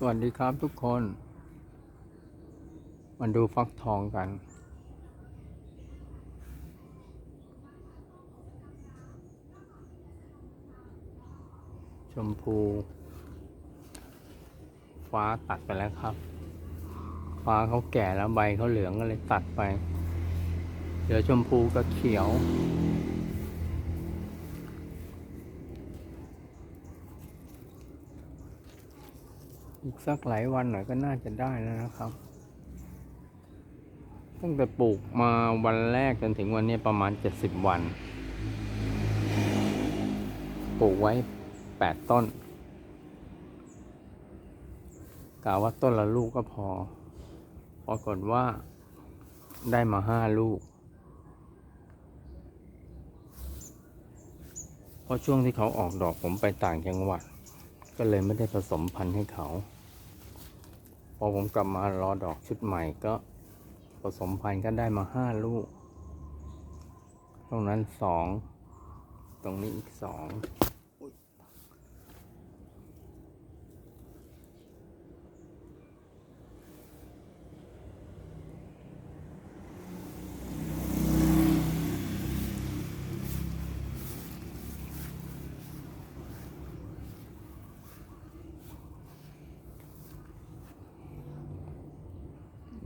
สวัสดีครับทุกคน มาดูฟักทองกัน ชมพู ฟ้าตัดไปแล้วครับ ฟ้าเขาแก่แล้วใบเขาเหลืองก็เลยตัดไป เหลือชมพูกับเขียว อีกสักหลายวันหน่อยก็น่าจะได้แล้วนะครับ ตั้งแต่ปลูกมาวันแรกจนถึงวันนี้ประมาณ 70 วัน ปลูกไว้ 8 ต้นกะว่าต้นละลูกก็พอ ปรากฏว่าได้มา5ลูก เพราะช่วงที่เขาออกดอกผมไปต่างจังหวัด ก็เลยไม่ได้ผสมพันธุ์ให้เขา พอผมกลับมารอดอกชุดใหม่ก็ผสมพันธุ์ก็ได้มาห้าลูก ตรงนั้นสอง ตรงนี้อีกสอง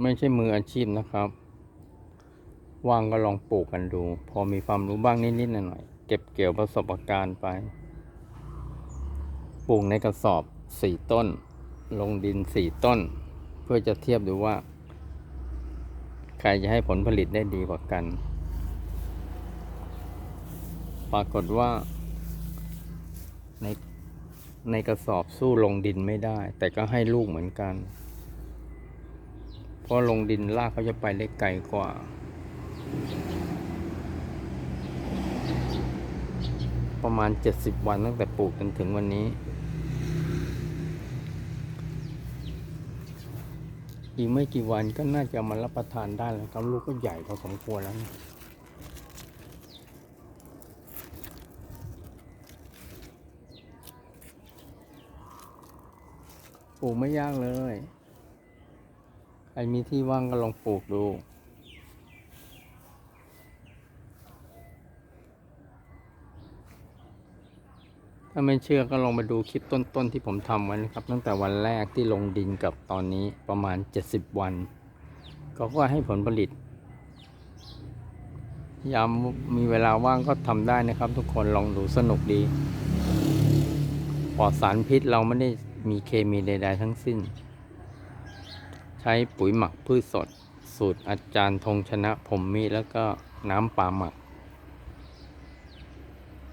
ไม่ใช่มืออาชีพนะครับ ว่างก็ลองปลูกกันดู พอมีความรู้บ้างนิดๆหน่อยๆเก็บเกี่ยวประสบการณ์ไป ปลูกในกระสอบสี่ต้น ลงดินสี่ต้น เพื่อจะเทียบดูว่า ใครจะให้ผลผลิตได้ดีกว่ากัน ปรากฏว่า ในในกระสอบสู้ลงดินไม่ได้ แต่ก็ให้ลูกเหมือนกัน พราะลงดินรากเขาจะไปได้ไกลกว่า ประมาณ 70 วันตั้งแต่ปลูกจนถึงวันนี้ อีกไม่กี่วันก็น่าจะมารับประทานได้แล้วครับลูกก็ใหญ่พอสมควรแล้วนะปลูกไม่ยากเลย ใครมีที่ว่างก็ลองปลูกดูถ้าไม่เชื่อก็ลองมาดูคลิปต้นๆที่ผมทำไว้นะครับ ตั้งแต่วันแรกที่ลงดินกับตอนนี้ประมาณ 70 วันก็ก็ให้ผลผลิต ยามมีเวลาว่างก็ทำได้นะครับ ทุกคนลองดูสนุกดี ปลอดสารพิษเราไม่ได้มีเคมีใดๆทั้งสิ้น ใช้ปุ๋ยหมักพืชสด สูตรอาจารย์ธงชนะผมมีแล้วก็น้ำปลาหมัก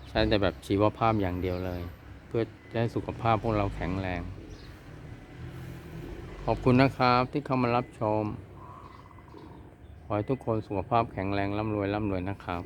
ใช้แต่แบบชีวภาพอย่างเดียวเลย เพื่อจะให้สุขภาพพวกเราแข็งแรง ขอบคุณนะครับที่เข้ามารับชม ขอให้ทุกคนสุขภาพแข็งแรงร่ำรวยร่ำรวยนะครับ